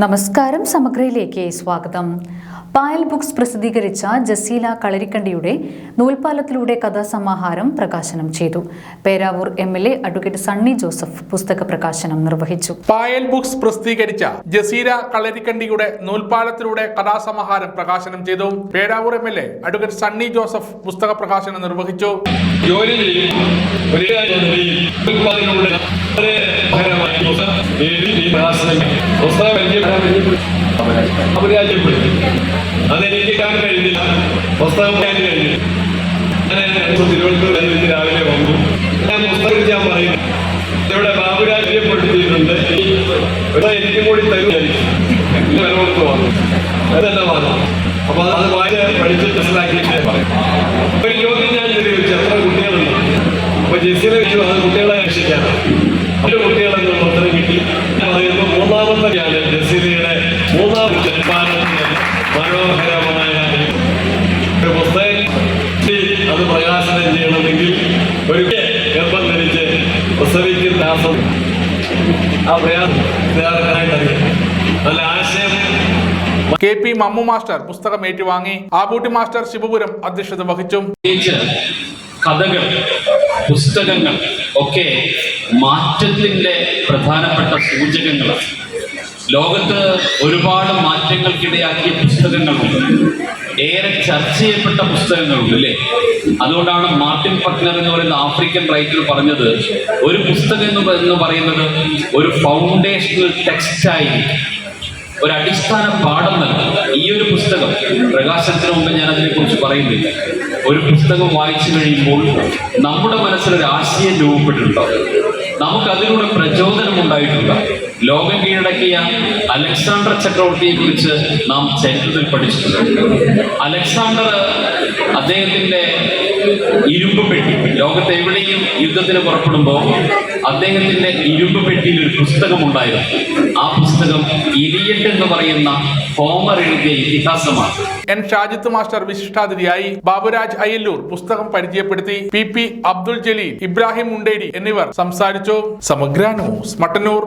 നമസ്കാരം സമഗ്രയിലേക്ക് സ്വാഗതം. പായൽ ബുക്സ് പ്രസിദ്ധീകരിച്ച ജസീല കളരിക്കണ്ടിയുടെ നൂൽപാലത്തിലൂടെ കഥാസമാഹാരം പ്രകാശനം ചെയ്തു. Peravoor M L A advocate Sunny Joseph പുസ്തക പ്രകാശനം നിർവഹിച്ചു. പായൽ ബുക്സ് പ്രസിദ്ധീകരിച്ച ജസീല കളരിക്കണ്ടിയുടെ നൂൽപാലത്തിലൂടെ കഥാസമാഹാരം പ്രകാശനം ചെയ്തു. Peravoor M L A advocate Sunny Joseph പുസ്തക പ്രകാശനം നിർവഹിച്ചു. ജോലി അപരാജയപ്പെട്ടു അതെനിക്ക് കാണാൻ കഴിഞ്ഞില്ല പുസ്തകം വായിക്കാൻ കഴിഞ്ഞു ഞാൻ തിരുവനന്തപുരം രാവിലെ വന്നു ഞാൻ പുസ്തകം ഞാൻ പറയും ഇവിടെ ബാബുരാജ് പരിചയപ്പെടുത്തിയിട്ടുണ്ട് ഇവിടെ എനിക്കും കൂടി തരുമായിരിക്കും വില വന്നു അതെന്നെ വന്നു അപ്പൊ അത് വായിച്ച് പഠിച്ച് മനസ്സിലാക്കിയിട്ടേ പറയും. ജസീലയുടെ മൂന്നാമത്തെ ജന്മാനത്തിന് മനോഹരമായ ഒരു പുസ്തകം അത് പ്രകാശനം ചെയ്യണമെങ്കിൽ ഒരു ഗർഭം ധരിച്ച് പ്രസവിക്കുന്ന ആസം ആ പ്രയാസം തയ്യാറാക്കാനായിട്ടറിയാം നല്ല ആശയം. കെ പി മമ്മു മാസ്റ്റർ പുസ്തകം ഏറ്റുവാങ്ങി. ആബൂട്ടി മാസ്റ്റർ ശിവപുരം അധ്യക്ഷത വഹിച്ചു. കഥകൾ പുസ്തകങ്ങൾ ഒക്കെ മാറ്റത്തിന്റെ പ്രധാനപ്പെട്ട സൂചകങ്ങളാണ്. ലോകത്ത് ഒരുപാട് മാറ്റങ്ങൾക്കിടയാക്കിയ പുസ്തകങ്ങളുണ്ട്. ഏറെ ചർച്ച ചെയ്യപ്പെട്ട പുസ്തകങ്ങളുണ്ട് അല്ലേ? അതുകൊണ്ടാണ് മാർട്ടിൻ പട്നർ എന്ന് പറയുന്ന ആഫ്രിക്കൻ റൈറ്റർ പറഞ്ഞത് ഒരു പുസ്തകം എന്ന് പറയുന്നത് ഒരു ഫൗണ്ടേഷണൽ ടെക്സ്റ്റായി ഒരു അടിസ്ഥാന പാഠം നൽകും. ഈ ഒരു പുസ്തകം പ്രകാശനത്തിന് മുമ്പ് ഞാൻ അതിനെക്കുറിച്ച് പറയുന്നില്ല. ഒരു പുസ്തകം വായിച്ചു കഴിയുമ്പോൾ നമ്മുടെ മനസ്സിലൊരു ആശയം രൂപപ്പെട്ടിട്ടുണ്ടാവും നമുക്ക് അതിലൂടെ പ്രചോദനം ഉണ്ടായിട്ടുണ്ട്? ലോകം കീഴടക്കിയ അലക്സാണ്ടർ ചക്രവർത്തിയെ കുറിച്ച് നാം ചരിത്രത്തിൽ പഠിച്ചിട്ടുണ്ട്. അലക്സാണ്ടർ അദ്ദേഹത്തിന്റെ ഇരുമ്പ് പെട്ടി ലോകത്ത് എവിടെയും യുദ്ധത്തിന് പുറപ്പെടുമ്പോൾ അദ്ദേഹത്തിന്റെ ഇരുമ്പ് പെട്ടിയിൽ ഒരു പുസ്തകം ഉണ്ടായിരുന്നു. ആ പുസ്തകം ഇലിയട്ട് എന്ന് പറയുന്ന ഹോമർ എഴുതിയ ഇതിഹാസമാണ്. എൻ ഷാജിത്ത് മാസ്റ്റർ വിശിഷ്ടാതിഥിയായി ബാബുരാജ് അയ്യല്ലൂർ പുസ്തകം പരിചയപ്പെടുത്തി പി പി അബ്ദുൽ ജലീൽ ഇബ്രാഹിം മുണ്ടേരി എന്നിവർ സംസാരിച്ചു. സമഗ്ര ന്യൂസ് മട്ടന്നൂർ.